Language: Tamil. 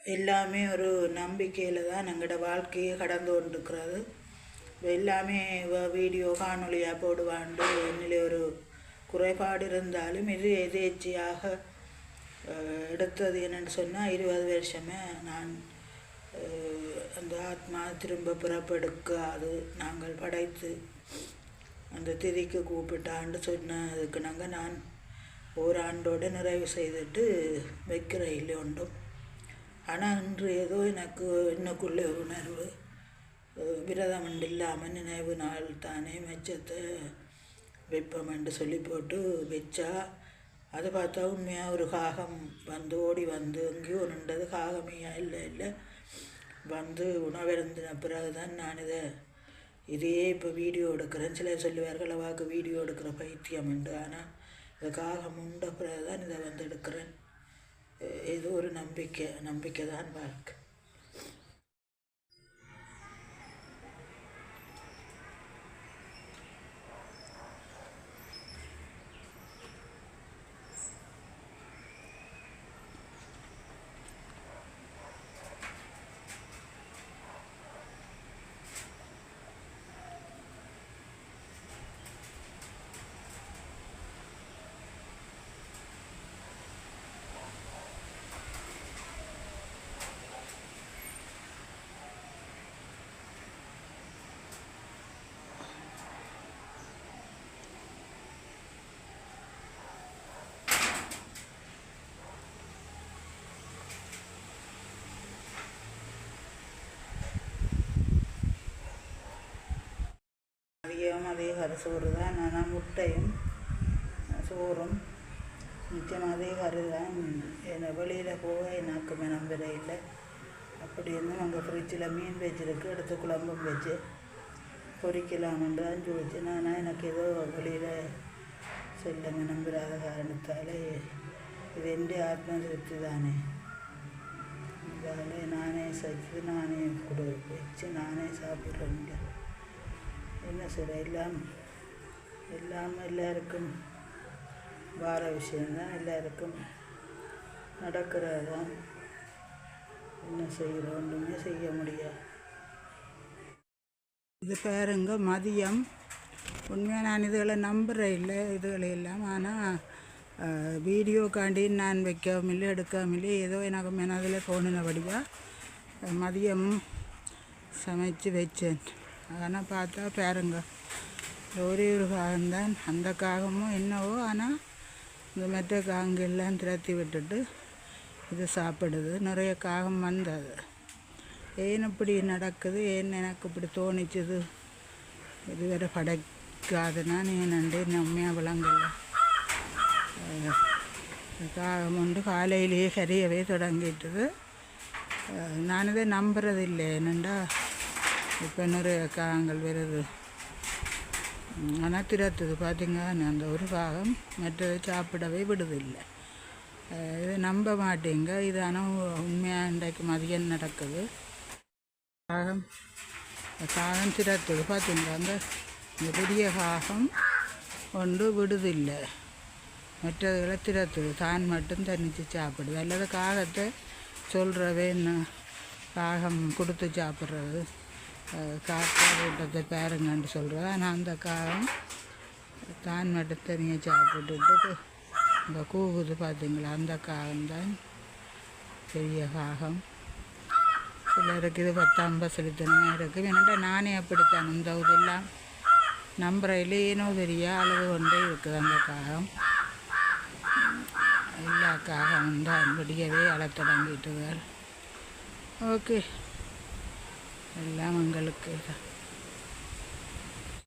எல்லாமே ஒரு நம்பிக்கையில் தான் எங்களோட வாழ்க்கையை கடந்து கொண்டிருக்கிறது. எல்லாமே வீடியோ காணொலியாக போடுவாண்டு என்னிலே ஒரு குறைபாடு இருந்தாலும் இது எதேச்சியாக எடுத்தது என்னென்னு சொன்னால் இருபது வருஷமே நான் அந்த ஆத்மா திரும்ப பிறப்பெடுக்காது நாங்கள் படைத்து அந்த திதிக்கு கூப்பிட்டான்னு சொன்னதுக்கு நாங்கள் நான் ஓராண்டோடு நிறைவு செய்துட்டு வைக்கிற இல்லை ஒன்றும் ஆனால் இன்று ஏதோ எனக்கு இன்னுக்குள்ளே உணர்வு. விரதம் இல்லாமல் நினைவு நாள் தானே மெச்சத்தை வைப்போம்னு சொல்லி போட்டு வச்சா அது பார்த்தா உண்மையாக ஒரு காகம் வந்து ஓடி வந்து எங்கேயோ நின்றது. காகமையாக இல்லை இல்லை. வந்து உணவருந்தின பிறகு தான் நான் இதை இதையே இப்போ வீடியோ எடுக்கிறேன் சிலர் சொல்லுவார்கள் அவாக்கு வீடியோ எடுக்கிற பைத்தியம் உண்டு. ஆனால் இந்த காகம் உண்ட பிறகு தான் இதை வந்து எடுக்கிறேன். இது ஒரு நம்பிக்கை நம்பிக்கை தான் வாழ்க்கை. அதே கறி சோறு தான். ஆனால் முட்டையும் சோறும். நிச்சயம் அதே கறி தான். என்னை வெளியில் போக எனக்கு மனம் இல்லை. அப்படி இருந்தும் அங்கே ஃப்ரிட்ஜில் மீன் வச்சிருக்கு எடுத்து குழம்பும் வச்சு பொரிக்கலாம்னு தான் சொல்லிச்சேன் ஆனால் எனக்கு ஏதோ வெளியில் செல்ல மனம் காரணத்தால் இது எந்த ஆத்ம திருப்தி தானே. இதால் நானே சச்சு நானே கொடு வச்சு நானே சாப்பிட்றேன் என்ன சொல்ற எல்லாம் எல்லாம் எல்லாருக்கும் வார விஷயந்தான் எல்லாருக்கும் நடக்கிறதான் என்ன செய்கிறோம் ஒன்றுமே செய்ய முடியாது. இது பாருங்க மதியம். உண்மையாக நான் இதுகளை நம்புகிறேன் இல்லை இதுகளை எல்லாம். ஆனால் வீடியோக்காண்டி நான் வைக்கவும் இல்லை ஏதோ எனக்கு மனதில் தோணினபடியாக மதியம் சமைச்சு வச்சேன். ஆனால் பார்த்தா பாருங்க. ஒரே ஒரு காகம் தான் அந்த காகமும் என்னவோ ஆனால் இந்த மற்ற காகங்கள்லாம் திரத்தி விட்டுட்டு இது சாப்பிடுது. நிறைய காகம் வந்தது. ஏன் இப்படி நடக்குது? ஏன் எனக்கு இப்படி தோணிச்சது? இதுவரை படைக்காதுன்னா நீ நண்டு நம்மையாக விளங்கல. காகம் உண்டு காலையிலேயே கரையவே தொடங்கிட்டுது. இதை நம்புறது இல்லை என்னண்டா? இப்போ நிறைய காகங்கள் வருது. ஆனால் திரத்துது பார்த்தீங்க அந்த ஒரு காகம் மற்றது சாப்பிடவே விடுதில்லை. இது நம்ப மாட்டேங்க. இது ஆனால் உண்மையாக இன்றைக்கு மதியம் நடக்குது. காகம் காகம் திரத்துது பார்த்தீங்களா? அந்த இந்த பெரிய காகம் ஒன்று விடுதில்லை. மற்றதுகளை திரத்துது தான் மட்டும் தனித்து சாப்பிடுது. அல்லது காகத்தை சொல்கிறவே என்ன? காகம் கொடுத்து சாப்பிட்றது. காக்கா கூட்டத்தை பேருங்கன்னு சொல்கிறது ஆனால் அந்த காகம் தான் மட்டும் தனியாக சாப்பிட்டுட்டு இந்த கூகுது பார்த்தீங்களா அந்த காகம்தான் பெரிய காகம். சிலருக்கு இது பத்தாம் பசலித்தனமாக இருக்குது என்னடா நானே அப்படித்தான் இந்த இதெல்லாம் நம்புறையில் ஏனோ பெரிய அளவு கொண்டே இருக்குது அந்த காகம். எல்லா காகம் தான் விடியவே அழத் ஓகே. எல்லாம் எங்களுக்கு